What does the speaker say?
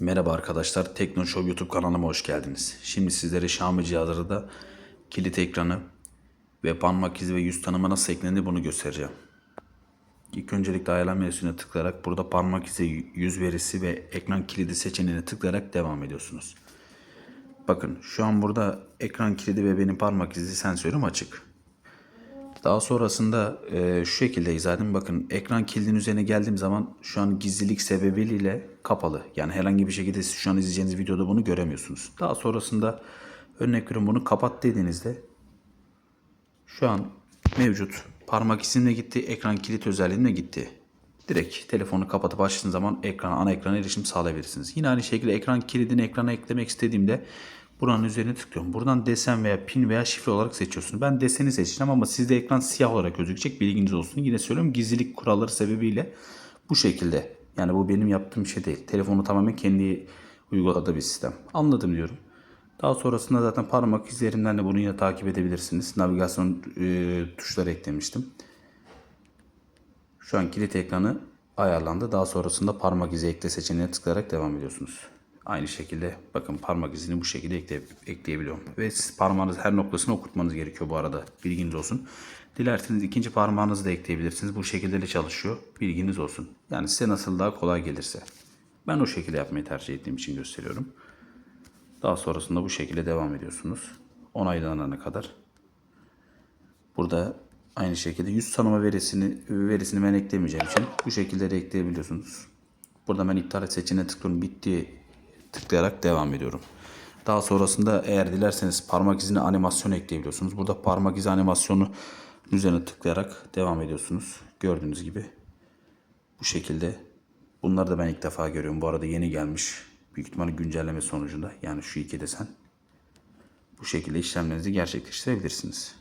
Merhaba arkadaşlar, Tekno Show YouTube kanalıma hoş geldiniz. Şimdi sizlere Xiaomi cihazlarında kilit ekranı ve parmak izi ve yüz tanıma nasıl eklenir bunu göstereceğim. İlk öncelikle ayarlama menüsüne tıklayarak burada parmak izi, yüz verisi ve ekran kilidi seçeneğine tıklayarak devam ediyorsunuz. Bakın şu an burada ekran kilidi ve benim parmak izi sensörüm açık. Daha sonrasında e, şu şekilde izah edeyim. Bakın ekran kilidinin üzerine geldiğim zaman şu an gizlilik sebebiyle kapalı. Yani herhangi bir şekilde siz şu an izleyeceğiniz videoda bunu göremiyorsunuz. Daha sonrasında örnek veriyorum bunu kapat dediğinizde şu an mevcut parmak izinle gitti, ekran kilit özelliğine gitti. Direkt telefonu kapatıp açtığınız zaman ekrana, ana ekrana erişim sağlayabilirsiniz. Yine aynı şekilde ekran kilidini ekrana eklemek istediğimde buranın üzerine tıklıyorum. Buradan desen veya pin veya şifre olarak seçiyorsunuz. Ben deseni seçeceğim ama sizde ekran siyah olarak gözükecek bilginiz olsun. Yine söylüyorum gizlilik kuralları sebebiyle bu şekilde. Yani bu benim yaptığım şey değil. Telefonu tamamen kendi uyguladığı bir sistem. Anladım diyorum. Daha sonrasında zaten parmak izlerinden de bunu yine takip edebilirsiniz. Navigasyon e, tuşları eklemiştim. Şu an kilit ekranı ayarlandı. Daha sonrasında parmak izi ekle seçeneğine tıklayarak devam ediyorsunuz. Aynı şekilde bakın parmak izini bu şekilde ekle, ekleyebiliyorum. Ve siz parmağınız her noktasını okutmanız gerekiyor bu arada. Bilginiz olsun. Dilerseniz ikinci parmağınızı da ekleyebilirsiniz. Bu şekilde de çalışıyor. Bilginiz olsun. Yani size nasıl daha kolay gelirse. Ben o şekilde yapmayı tercih ettiğim için gösteriyorum. Daha sonrasında bu şekilde devam ediyorsunuz. Onaylanana kadar. Burada aynı şekilde yüz tanıma verisini verisini ben eklemeyeceğim için bu şekilde de ekleyebiliyorsunuz. Burada ben iptal seçeneğine tıklıyorum. Bitti tıklayarak devam ediyorum. Daha sonrasında eğer dilerseniz parmak izine animasyon ekleyebiliyorsunuz. Burada parmak izi animasyonu üzerine tıklayarak devam ediyorsunuz. Gördüğünüz gibi bu şekilde. Bunları da ben ilk defa görüyorum. Bu arada yeni gelmiş. Büyük ihtimalle güncelleme sonucunda. Yani şu iki desen. Bu şekilde işlemlerinizi gerçekleştirebilirsiniz.